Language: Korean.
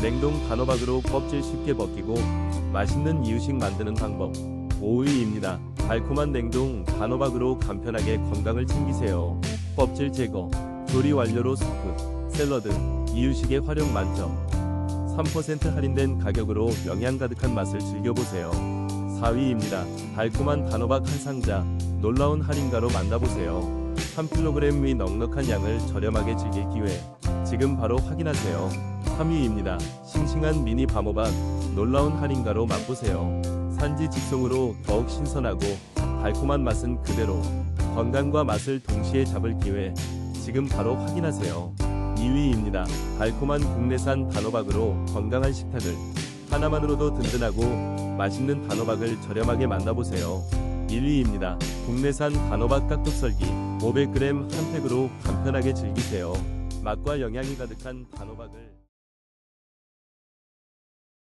냉동 단호박으로 껍질 쉽게 벗기고 맛있는 이유식 만드는 방법 5위입니다. 달콤한 냉동 단호박으로 간편하게 건강을 챙기세요. 껍질 제거, 조리 완료로 스프, 샐러드, 이유식에 활용 만점. 3% 할인된 가격으로 영양 가득한 맛을 즐겨보세요. 4위입니다. 달콤한 단호박 한 상자, 놀라운 할인가로 만나보세요. 3kg 위 넉넉한 양을 저렴하게 즐길 기회. 지금 바로 확인하세요. 3위입니다. 싱싱한 미니 밤호박, 놀라운 할인가로 맛보세요. 산지 직송으로 더욱 신선하고 달콤한 맛은 그대로 건강과 맛을 동시에 잡을 기회. 지금 바로 확인하세요. 2위입니다. 달콤한 국내산 단호박으로 건강한 식탁을 하나만으로도 든든하고 맛있는 단호박을 저렴하게 만나보세요. 1위입니다. 국내산 단호박 깍둑썰기 500g 한 팩으로 간편하게 즐기세요. 맛과 영양이 가득한 단호박을